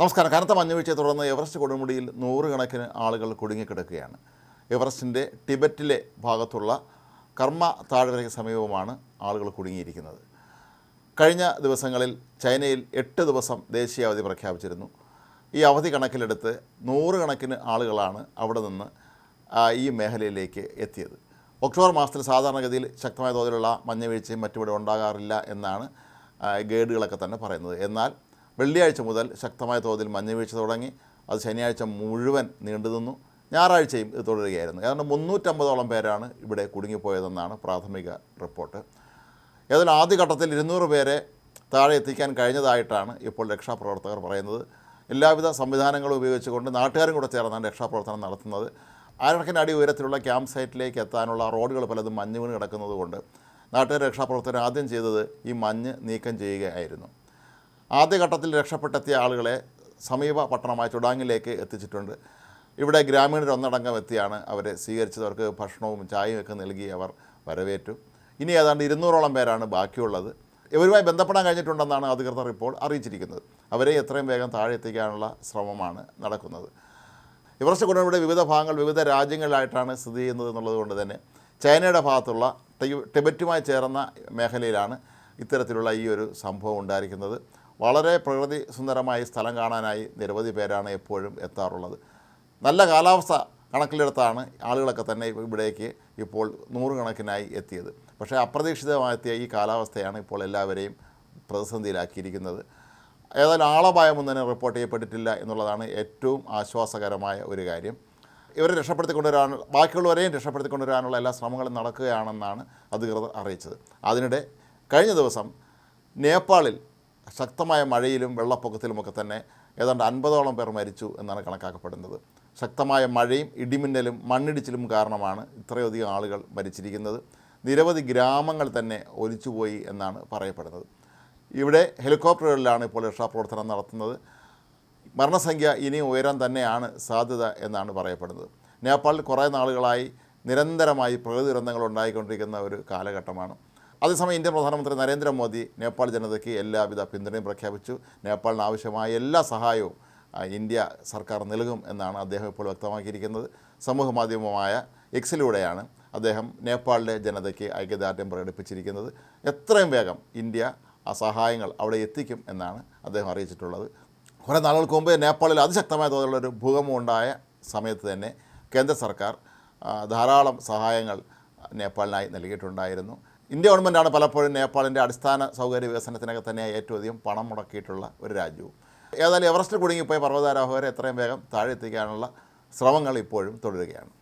നമസ്കാരം. കനത്ത മഞ്ഞുവീഴ്ചയെ തുടർന്ന് എവറസ്റ്റ് കൊടുമുടിയിൽ നൂറുകണക്കിന് ആളുകൾ കുടുങ്ങിക്കിടക്കുകയാണ്. എവറസ്റ്റിന്റെ ടിബറ്റിലെ ഭാഗത്തുള്ള കർമ്മ താഴ്വരയ്ക്ക് സമീപമാണ് ആളുകൾ കുടുങ്ങിയിരിക്കുന്നത്. കഴിഞ്ഞ ദിവസങ്ങളിൽ ചൈനയിൽ എട്ട് ദിവസം ദേശീയ അവധി പ്രഖ്യാപിച്ചിരുന്നു. ഈ അവധി കണക്കിലെടുത്ത് നൂറുകണക്കിന് ആളുകളാണ് അവിടെ നിന്ന് ഈ മേഖലയിലേക്ക് എത്തിയത്. ഒക്ടോബർ മാസത്തിൽ സാധാരണഗതിയിൽ ശക്തമായ തോതിലുള്ള മഞ്ഞുവീഴ്ചയും മറ്റുപടി ഉണ്ടാകാറില്ല എന്നാണ് ഗൈഡുകളൊക്കെ തന്നെ പറയുന്നത്. എന്നാൽ വെള്ളിയാഴ്ച മുതൽ ശക്തമായ തോതിൽ മഞ്ഞുവീഴ്ച തുടങ്ങി. അത് ശനിയാഴ്ച മുഴുവൻ നീണ്ടുനിന്നു ഞായറാഴ്ചയും ഇത് തുടരുകയായിരുന്നു. ഏതാണ്ട് മുന്നൂറ്റമ്പതോളം പേരാണ് ഇവിടെ കുടുങ്ങിപ്പോയതെന്നാണ് പ്രാഥമിക റിപ്പോർട്ട്. ഏതായാലും ആദ്യഘട്ടത്തിൽ ഇരുന്നൂറ് പേരെ താഴെ എത്തിക്കാൻ കഴിഞ്ഞതായിട്ടാണ് ഇപ്പോൾ രക്ഷാപ്രവർത്തകർ പറയുന്നത്. എല്ലാവിധ സംവിധാനങ്ങളും ഉപയോഗിച്ചുകൊണ്ട് നാട്ടുകാരും കൂടെ ചേർന്നാണ് രക്ഷാപ്രവർത്തനം നടത്തുന്നത്. ആയിരക്കണക്കിന് അടി ഉയരത്തിലുള്ള ക്യാമ്പ് സൈറ്റിലേക്ക് എത്താനുള്ള റോഡുകൾ പലതും മഞ്ഞ് വീണ് കിടക്കുന്നതുകൊണ്ട് നാട്ടുകാർ രക്ഷാപ്രവർത്തനം ആദ്യം ചെയ്തത് ഈ മഞ്ഞ് നീക്കം ചെയ്യുകയായിരുന്നു. ആദ്യഘട്ടത്തിൽ രക്ഷപ്പെട്ടെത്തിയ ആളുകളെ സമീപ പട്ടണമായ ചുടാങ്ങിലേക്ക് എത്തിച്ചിട്ടുണ്ട്. ഇവിടെ ഗ്രാമീണർ ഒന്നടങ്കം എത്തിയാണ് അവരെ സ്വീകരിച്ചത്. അവർക്ക് ഭക്ഷണവും ചായയും ഒക്കെ നൽകി അവർ വരവേറ്റു. ഇനി ഏതാണ്ട് ഇരുന്നൂറോളം പേരാണ് ബാക്കിയുള്ളത്. ഇവരുമായി ബന്ധപ്പെടാൻ കഴിഞ്ഞിട്ടുണ്ടെന്നാണ് അധികൃതർ ഇപ്പോൾ അറിയിച്ചിരിക്കുന്നത്. അവരെ എത്രയും വേഗം താഴെ എത്തിക്കാനുള്ള ശ്രമമാണ് നടക്കുന്നത്. എവറസ്റ്റ് കൊടുമുടിയുടെ വിവിധ ഭാഗങ്ങൾ വിവിധ രാജ്യങ്ങളിലായിട്ടാണ് സ്ഥിതി ചെയ്യുന്നത് എന്നുള്ളത് കൊണ്ട് തന്നെ ചൈനയുടെ ഭാഗത്തുള്ള ടിബറ്റുമായി ചേർന്ന മേഖലയിലാണ് ഇത്തരത്തിലുള്ള ഈ ഒരു സംഭവം ഉണ്ടായിരിക്കുന്നത്. വളരെ പ്രകൃതി സുന്ദരമായ സ്ഥലം കാണാനായി നിരവധി പേരാണ് എപ്പോഴും എത്താറുള്ളത്. നല്ല കാലാവസ്ഥ കണക്കിലെടുത്താണ് ആളുകളൊക്കെ തന്നെ ഇവിടേക്ക് ഇപ്പോൾ നൂറുകണക്കിനായി എത്തിയത്. പക്ഷേ അപ്രതീക്ഷിതമായെത്തിയ ഈ കാലാവസ്ഥയാണ് ഇപ്പോൾ എല്ലാവരെയും പ്രതിസന്ധിയിലാക്കിയിരിക്കുന്നത്. ഏതായാലും ആളപായമൊന്നും തന്നെ റിപ്പോർട്ട് ചെയ്യപ്പെട്ടിട്ടില്ല എന്നുള്ളതാണ് ഏറ്റവും ആശ്വാസകരമായ ഒരു കാര്യം. ഇവരെ രക്ഷപ്പെടുത്തിക്കൊണ്ടുവരാൻ ബാക്കിയുള്ളവരെയും രക്ഷപ്പെടുത്തിക്കൊണ്ടുവരാനുള്ള എല്ലാ ശ്രമങ്ങളും നടക്കുകയാണെന്നാണ് അധികൃതർ അറിയിച്ചത്. അതിനിടെ കഴിഞ്ഞ ദിവസം നേപ്പാളിൽ ശക്തമായ മഴയിലും വെള്ളപ്പൊക്കത്തിലുമൊക്കെ തന്നെ ഏതാണ്ട് അൻപതോളം പേർ മരിച്ചു എന്നാണ് കണക്കാക്കപ്പെടുന്നത്. ശക്തമായ മഴയും ഇടിമിന്നലും മണ്ണിടിച്ചിലും കാരണമാണ് ഇത്രയധികം ആളുകൾ മരിച്ചിരിക്കുന്നത്. നിരവധി ഗ്രാമങ്ങൾ തന്നെ ഒലിച്ചുപോയി എന്നാണ് പറയപ്പെടുന്നത്. ഇവിടെ ഹെലികോപ്റ്ററുകളിലാണ് ഇപ്പോൾ രക്ഷാപ്രവർത്തനം നടത്തുന്നത്. മരണസംഖ്യ ഇനിയും ഉയരാൻ തന്നെയാണ് സാധ്യത എന്നാണ് പറയപ്പെടുന്നത്. നേപ്പാളിൽ കുറേ നാളുകളായി നിരന്തരമായി പ്രകൃതി ദുരന്തങ്ങൾ ഉണ്ടായിക്കൊണ്ടിരിക്കുന്ന ഒരു കാലഘട്ടമാണ്. അതേസമയം ഇന്ത്യൻ പ്രധാനമന്ത്രി നരേന്ദ്രമോദി നേപ്പാൾ ജനതയ്ക്ക് എല്ലാവിധ പിന്തുണയും പ്രഖ്യാപിച്ചു. നേപ്പാളിന് ആവശ്യമായ എല്ലാ സഹായവും ഇന്ത്യ സർക്കാർ നൽകും എന്നാണ് അദ്ദേഹം ഇപ്പോൾ വ്യക്തമാക്കിയിരിക്കുന്നത്. സമൂഹ മാധ്യമമായ എക്സിലൂടെയാണ് അദ്ദേഹം നേപ്പാളിലെ ജനതയ്ക്ക് ഐക്യദാർഢ്യം പ്രകടിപ്പിച്ചിരിക്കുന്നത്. എത്രയും വേഗം ഇന്ത്യ ആ സഹായങ്ങൾ അവിടെ എത്തിക്കും എന്നാണ് അദ്ദേഹം അറിയിച്ചിട്ടുള്ളത്. കുറേ നാളുകൾക്ക് മുമ്പ് നേപ്പാളിൽ അതിശക്തമായ തോതിലുള്ളൊരു ഭൂകമ്പം ഉണ്ടായ സമയത്ത് തന്നെ കേന്ദ്ര സർക്കാർ ധാരാളം സഹായങ്ങൾ നേപ്പാളിനായി നൽകിയിട്ടുണ്ടായിരുന്നു. ഇന്ത്യ ഗവൺമെന്റാണ് പലപ്പോഴും നേപ്പാളിന്റെ അടിസ്ഥാന സൗകര്യ വികസനത്തിനൊക്കെ തന്നെ ഏറ്റവും അധികം പണം മുടക്കിയിട്ടുള്ള ഒരു രാജ്യവും. ഏതായാലും എവറസ്റ്റ് കുടുങ്ങിപ്പോയ പർവതാരോഹകരെ എത്രയും വേഗം താഴെ എത്തിക്കാനുള്ള ശ്രമങ്ങൾ ഇപ്പോഴും തുടരുകയാണ്.